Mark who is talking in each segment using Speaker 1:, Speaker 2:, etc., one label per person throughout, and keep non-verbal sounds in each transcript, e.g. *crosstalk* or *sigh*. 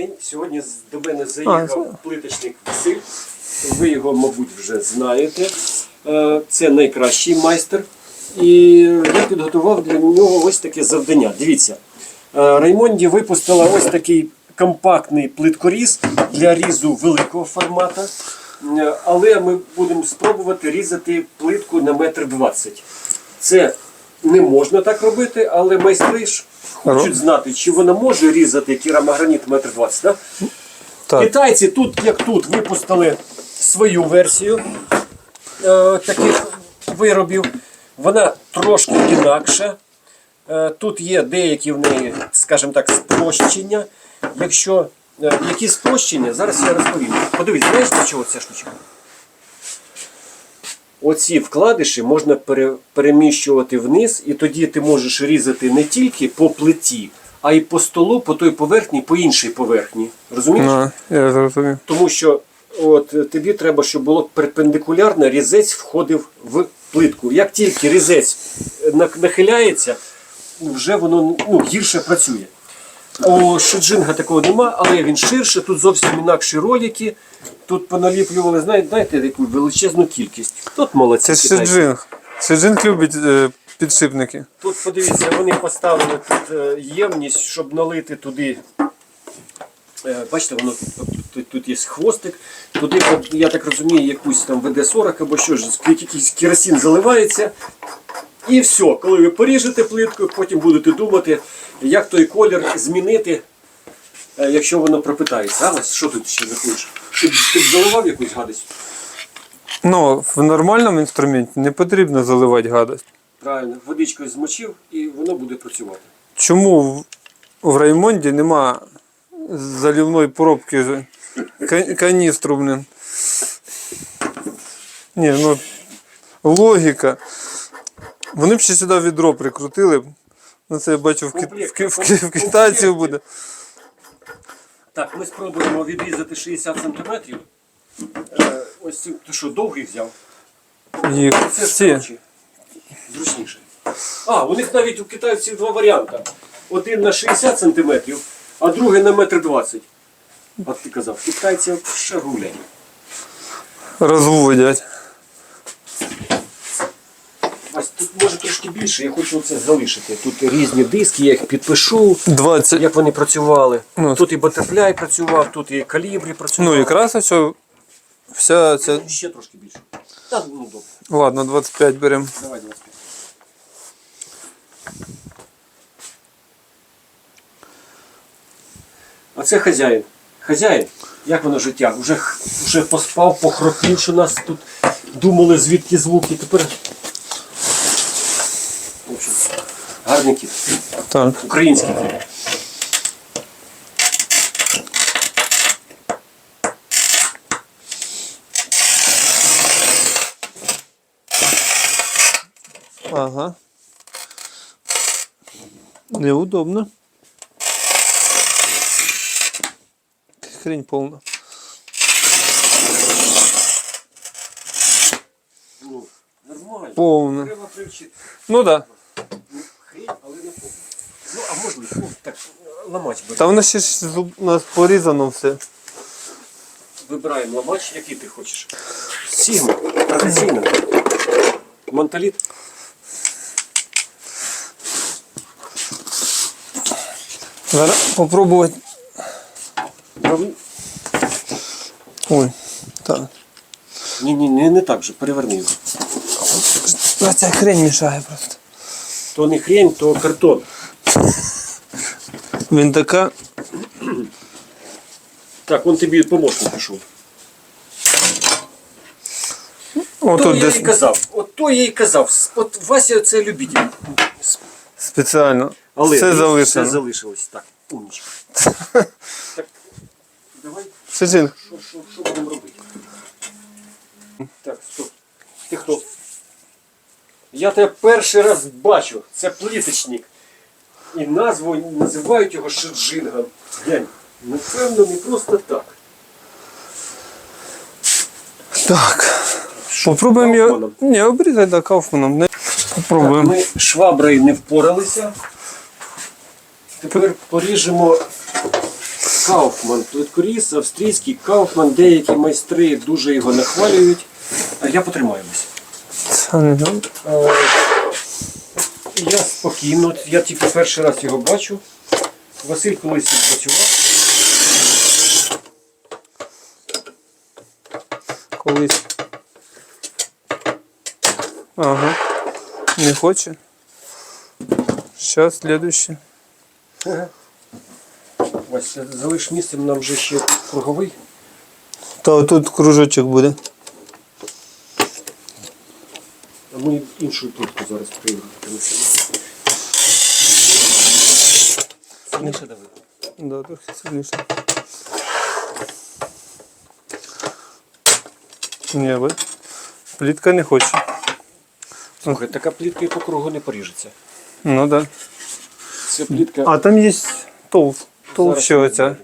Speaker 1: День. Сьогодні до мене заїхав плиточник Василь. Ви його, мабуть, вже знаєте. Е, Це найкращий майстер. І я підготував для нього ось таке завдання. Дивіться, е, Раймонді випустила ось такий компактний плиткоріз для різу великого формату. Е, Але ми будемо спробувати різати плитку на метр двадцять. Це не можна так робити, але майстри ж хочуть знати, чи вона може різати керамограніт метр двадцять. Да?
Speaker 2: Так.
Speaker 1: Китайці тут, як тут, випустили свою версію е, таких виробів. Вона трошки інакша. Е, тут є деякі в неї, скажімо так, спрощення. Якщо е, які спрощення, зараз я розповім. Подивіться, знаєш для чого ця штучка? Оці вкладиші можна переміщувати вниз, і тоді ти можеш різати не тільки по плиті, а й по столу, по той поверхні, по іншій поверхні. Розумієш?
Speaker 2: Ну, я зрозумів.
Speaker 1: Тому що от, тобі треба, щоб було перпендикулярно, різець входив в плитку. Як тільки різець е, нахиляється, вже воно ну, гірше працює. У Шиджинга такого нема, але він ширше, тут зовсім інакші ролики. Тут поналіплювали, знаєте, знаєте, яку величезну кількість. Тут молодці.
Speaker 2: Це
Speaker 1: китайці.
Speaker 2: Шиджинг. Шиджинг любить е, підшипники.
Speaker 1: Тут подивіться, вони поставили тут е, ємність, щоб налити туди. Е, Бачите, воно тут, тут, тут є хвостик. Туди, я так розумію, якусь там ВД-40 або що ж, якийсь керосин заливається. І все, коли ви поріжете плитку, потім будете думати, як той колір змінити, е, якщо воно пропитається. А що тут ще заходиш? Ти, б- ти б заливав якусь гадость?
Speaker 2: Ну, в нормальному інструменті не потрібно заливати гадость.
Speaker 1: Правильно, водичкою змочив і воно буде працювати.
Speaker 2: Чому в, в Раймонді нема залівної пробки каністру, блін? Ні, ну логіка. Вони б ще сюди відро прикрутили. Ну це я бачу в, ки- в, ки- в, ки- в китайців буде.
Speaker 1: Так, ми спробуємо відрізати 60 см. Е, ось цим, ти що, довгий взяв?
Speaker 2: Їх
Speaker 1: Це ж
Speaker 2: всі.
Speaker 1: коротше, зручніше. А, у них навіть у китайців два варіанти. Один на 60 см, а другий на 1,20 м. От ти казав, китайці ще гулять.
Speaker 2: розводять.
Speaker 1: Ось тут може трошки більше, я хочу це залишити. Тут різні диски, я їх підпишу,
Speaker 2: 20.
Speaker 1: як вони працювали.
Speaker 2: Ну,
Speaker 1: тут і Батерфляй працював, тут і Калібрі працював.
Speaker 2: Ну якраз ось вся ця.
Speaker 1: Ще трошки більше. Та, ну добре.
Speaker 2: Ладно, 25 беремо.
Speaker 1: Давай 25. А це хазяїн. Хазяїн, як воно життя? Уже, вже поспав, похропів, що нас тут думали, звідки звуки. Тепер. гарний кіт.
Speaker 2: Так.
Speaker 1: Український кіт.
Speaker 2: Ага. Неудобно. Хрень полна.
Speaker 1: Ну, нормально.
Speaker 2: Повна.
Speaker 1: Треба привчити.
Speaker 2: Ну да.
Speaker 1: Можна, ну, так, ламач бери.
Speaker 2: Та воно ще ж зуб- у нас порізано все.
Speaker 1: Вибираємо ламач, який ти хочеш. Сігма, традиційно. Монталіт.
Speaker 2: Зараз попробувати.
Speaker 1: Ні,
Speaker 2: Ой. Так.
Speaker 1: ні, ні, не так же, переверни його.
Speaker 2: Ця хрень мішає просто.
Speaker 1: То не хрень, то картон.
Speaker 2: Він така.
Speaker 1: Так, он тобі помощник пішов. То
Speaker 2: Отут
Speaker 1: я
Speaker 2: десь
Speaker 1: і казав. От то я і казав. От Вася це любитель.
Speaker 2: спеціально.
Speaker 1: Але
Speaker 2: все залишено.
Speaker 1: Все залишилось. Так, умничка. *laughs* так, давай, що, що, що будемо робити? Так, стоп. Ти хто? Я тебе перший раз бачу. Це пліточник. І назву називають його Шиджингом. Глянь, напевно, не просто так.
Speaker 2: Так. Попробуємо його. Ні, обрізай да, кауфманом. Не... Попробуємо.
Speaker 1: Ми шваброю не впоралися. Тепер поріжемо Кауфман. Плиткоріз, австрійський Кауфман. Деякі майстри дуже його нахвалюють. А я потримаюся.
Speaker 2: Це не знаю.
Speaker 1: Я спокійно, я тільки перший раз його бачу. Василь колись відпрацював.
Speaker 2: Колись. Ага. Не хоче. Сейчас следующий.
Speaker 1: Вась, залиш місцем нам вже ще круговий.
Speaker 2: Та отут кружочок буде.
Speaker 1: А ми іншу плитку зараз принесемо. Сильніше дави.
Speaker 2: Да, трохи сильніше. Ні, ви. Плітка не хоче.
Speaker 1: Слухай, така плітка і по кругу не поріжеться.
Speaker 2: Ну да.
Speaker 1: Це плітка.
Speaker 2: А там є тол, толще
Speaker 1: Зараз
Speaker 2: оця.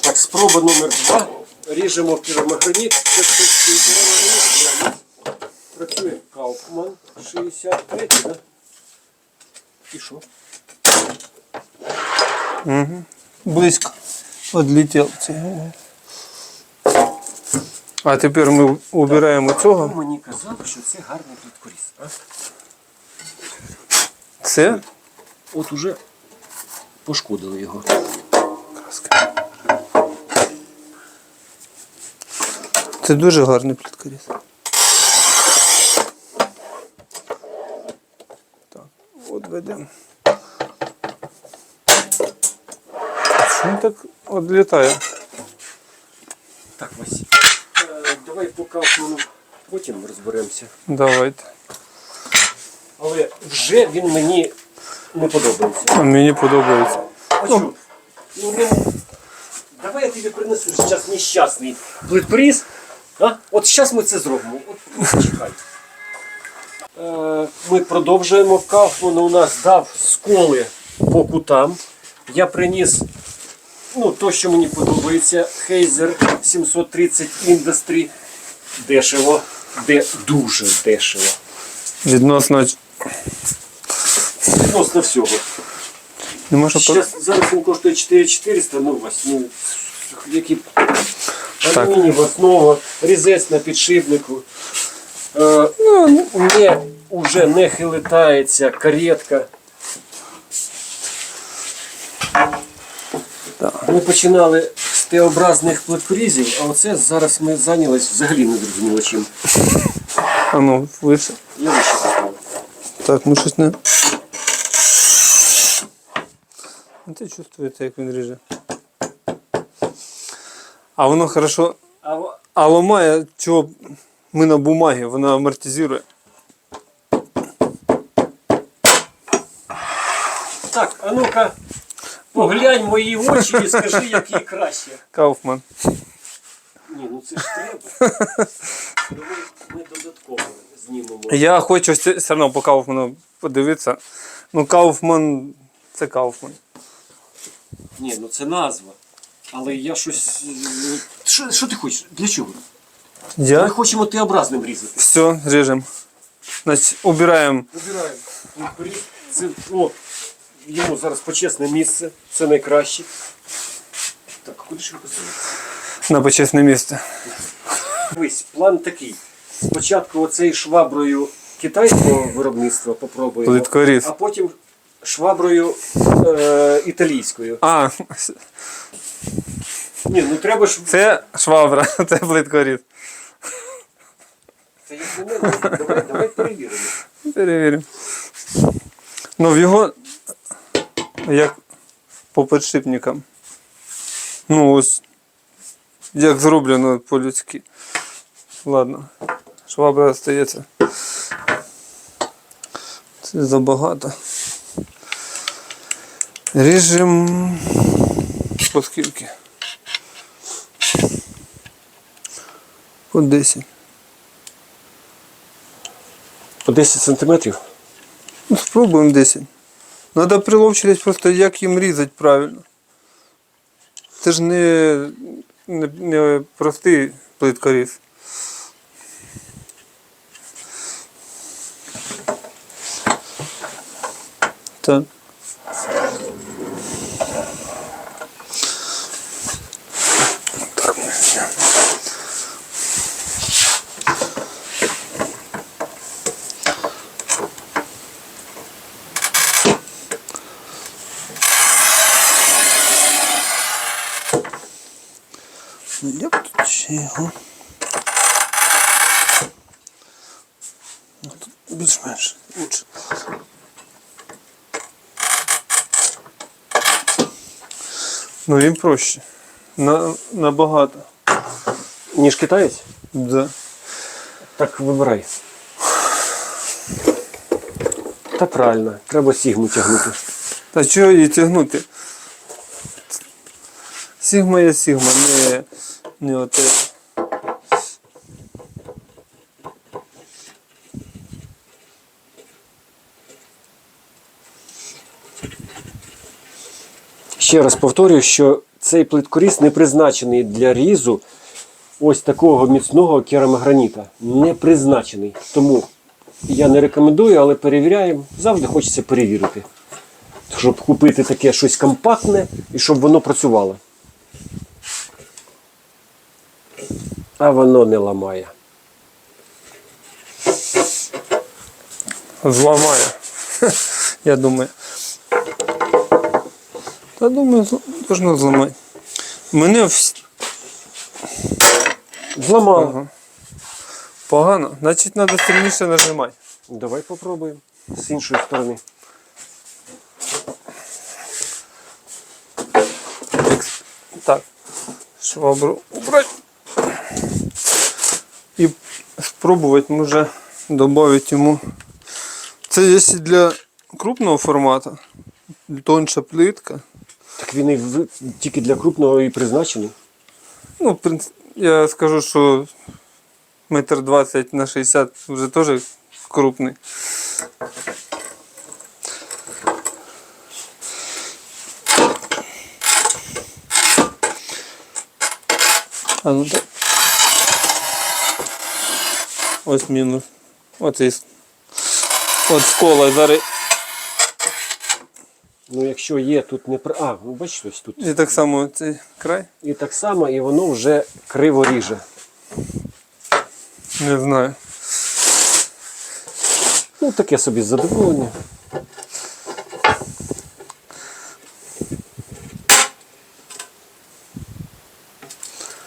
Speaker 1: Так, спроба номер два. Ріжемо піромаграніт. Це піромаграніт. Працює Кауфман 63, да? І що?
Speaker 2: Близько. Одлетів цей. А тепер ми убираємо цього.
Speaker 1: Хто мені казав, що це гарний пліткоріз? А?
Speaker 2: Це
Speaker 1: От уже пошкодили його.
Speaker 2: краска. Це дуже гарний пліткоріз. Так, от ведемо. Що так відлітає?
Speaker 1: Так, Вась. Е, давай по Кауфману потім розберемося.
Speaker 2: Давайте.
Speaker 1: Але вже він мені не подобається.
Speaker 2: Мені подобається.
Speaker 1: А чому? Ну, він... Давай я тобі принесу зараз нещасний плитпріз. А? От зараз ми це зробимо. От, от почекай. Е, ми продовжуємо. Кауфман у нас дав сколи по кутам. Я приніс ну, то, що мені подобається. Heizer 730 Industry. Дешево. Де дуже дешево.
Speaker 2: Відносно
Speaker 1: Відносно всього.
Speaker 2: не можу по...
Speaker 1: Зараз він коштує 4400, ну Вась, ну, які алюмінієва основа, різець на підшипнику. Е, ну, не, уже не хилитається каретка. Ми починали з Т-образних плиткорізів, а оце зараз ми зайнялись взагалі не зрозуміло чим.
Speaker 2: А ну, вище.
Speaker 1: Я вище поставив.
Speaker 2: Так, ну щось не. А ти чувствуєте, як він ріже. А воно хорошо.
Speaker 1: А,
Speaker 2: А ламає, чого ми на бумагі, вона амортизує.
Speaker 1: так, а ну-ка, поглянь мої очі і скажи, який краще.
Speaker 2: Кауфман.
Speaker 1: Ні, ну це ж треба. Ну, Ми, додатково знімемо.
Speaker 2: Я хочу все одно по Кауфману подивитися. Ну, Кауфман це Кауфман.
Speaker 1: Ні, ну це назва. Але я щось. е, Що, що ти хочеш? Для чого? Ми
Speaker 2: Я?
Speaker 1: хочемо Т-образним різати.
Speaker 2: Все, ріжемо. Значить, убираємо.
Speaker 1: Вибираємо. Це, о, йому зараз почесне місце. Це найкраще. Так, куди ж його посунути?
Speaker 2: на почесне місце.
Speaker 1: Дивись, план такий. Спочатку оцей шваброю китайського виробництва попробуємо,
Speaker 2: Плиткоріз.
Speaker 1: а потім шваброю е, італійською.
Speaker 2: А,
Speaker 1: Ні, ну треба ж.
Speaker 2: це швабра, *laughs* це плиткоріз.
Speaker 1: Це як не. Давай, давай перевіримо.
Speaker 2: Перевіримо. Ну, в його як по підшипникам. Ну, ось. Як зроблено по-людськи. Ладно. Швабра остається. Це забагато. Ріжем по скільки? По 10.
Speaker 1: По 10 сантиметрів.
Speaker 2: Ну, спробуємо 10. Надо приловчитись просто, як їм різати правильно. Це ж не, не, не простий плиткоріз. Так. Отлично. Ну, Як тут ще його? Ну, тут більш-менш лучше. Ну він проще. На, набагато.
Speaker 1: Ніж китаєць?
Speaker 2: Да.
Speaker 1: Так вибирай. Та правильно, треба сігму тягнути.
Speaker 2: Та чого її тягнути? Сігма є сігма, не, не оте.
Speaker 1: Ще раз повторюю, що цей плиткоріз не призначений для різу ось такого міцного керамограніта. Не призначений. Тому я не рекомендую, але перевіряємо. Завжди хочеться перевірити. Щоб купити таке щось компактне і щоб воно працювало. А воно не ламає.
Speaker 2: Зламає. Я думаю. Та думаю, должно зламати. Мене вс-
Speaker 1: Зламало.
Speaker 2: ага. погано, значить треба сильніше нажимати.
Speaker 1: Давай попробуємо з іншої сторони.
Speaker 2: Так. Швабру убрати. І спробувати може додати йому. Це якщо для крупного формату, тонша плитка.
Speaker 1: Так він і в- тільки для крупного і призначений.
Speaker 2: Ну, в принципі, я скажу, що метр двадцять на 60 вже теж крупний. А ну так. Ось мінус. Оцей. с- От скола зараз.
Speaker 1: Ну, якщо є тут не при. А, ну бачиш, ось тут.
Speaker 2: І так само цей край.
Speaker 1: І так само, і воно вже криво ріже.
Speaker 2: Не знаю.
Speaker 1: Ну, таке собі задоволення.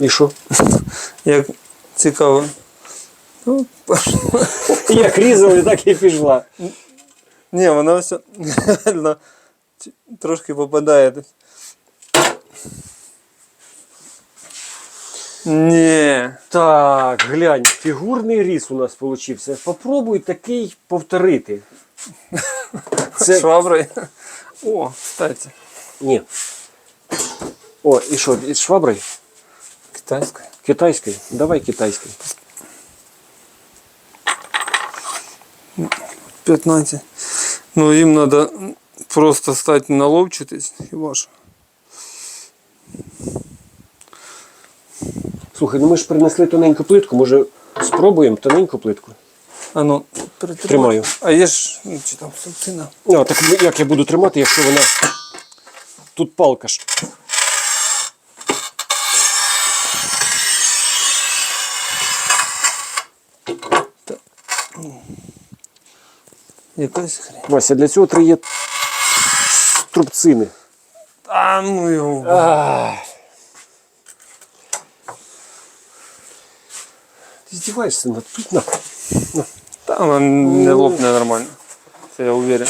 Speaker 1: І що? *laughs*
Speaker 2: Як цікаво. Ну,
Speaker 1: Як різали, так і пішла.
Speaker 2: Ні, вона все реально трошки попадає. десь. Ні.
Speaker 1: Так, глянь, фігурний різ у нас вийшов. Попробуй такий повторити. Це...
Speaker 2: Шваброю. О, кстати.
Speaker 1: Ні. О, і що, із шваброю?
Speaker 2: Китайською.
Speaker 1: Китайською? Давай китайською.
Speaker 2: 15. Ну їм треба просто стати наловчитись. Хіба що.
Speaker 1: Слухай, ну ми ж принесли тоненьку плитку, може спробуємо тоненьку плитку?
Speaker 2: А ну, перетримай.
Speaker 1: Тримаю.
Speaker 2: А є ж, ну, чи там субтина.
Speaker 1: А, так як я буду тримати, якщо вона. Тут палка ж.
Speaker 2: Якась хрень.
Speaker 1: Вася, для цього треба є струбцини.
Speaker 2: А ну його.
Speaker 1: Ти здіваєшся над тут на.
Speaker 2: Та вона не лопне нормально. Це я уверен.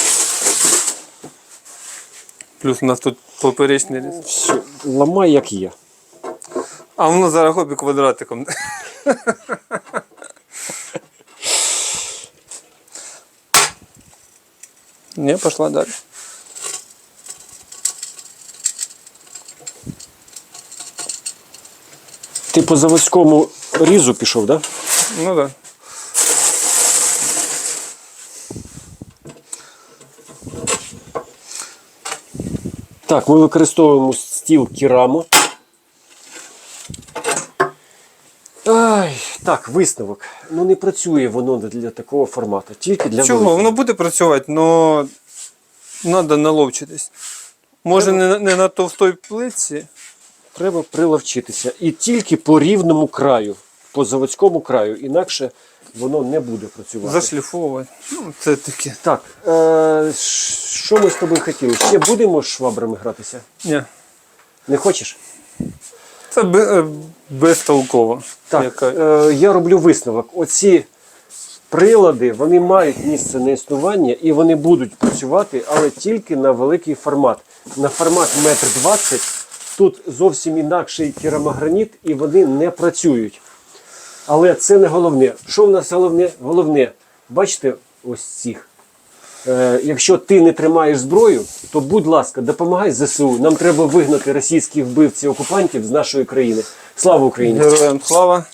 Speaker 2: Плюс у нас тут поперечний різ.
Speaker 1: Все, ламай як є.
Speaker 2: А воно зараз хопі квадратиком. *laughs* Не, пошла далі.
Speaker 1: Ти по заводському різу пішов, так? Да?
Speaker 2: Ну да.
Speaker 1: Так, ми використовуємо стіл Кірамо. Ай, так, висновок. Ну не працює воно для такого формату, тільки для
Speaker 2: Чого? Воно буде працювати, але треба наловчитись. Може не, на- не на товстій плитці,
Speaker 1: треба приловчитися. І тільки по рівному краю, по заводському краю, інакше воно не буде працювати.
Speaker 2: Зашліфовувати. Ну, це таке.
Speaker 1: Так, е, що ми з тобою хотіли? Ще будемо з швабрами гратися?
Speaker 2: Ні.
Speaker 1: Не хочеш?
Speaker 2: Це бе- е, безтолково.
Speaker 1: Так,
Speaker 2: Яка-
Speaker 1: е, я роблю висновок. Оці прилади вони мають місце на існування і вони будуть працювати, але тільки на великий формат. На формат 1,20 м тут зовсім інакший керамограніт і вони не працюють. Але це не головне. Що в нас головне? Головне, бачите, ось цих. Е, якщо ти не тримаєш зброю, то будь ласка, допомагай ЗСУ. Нам треба вигнати російських вбивців окупантів з нашої країни. Слава Україні!
Speaker 2: Героям слава.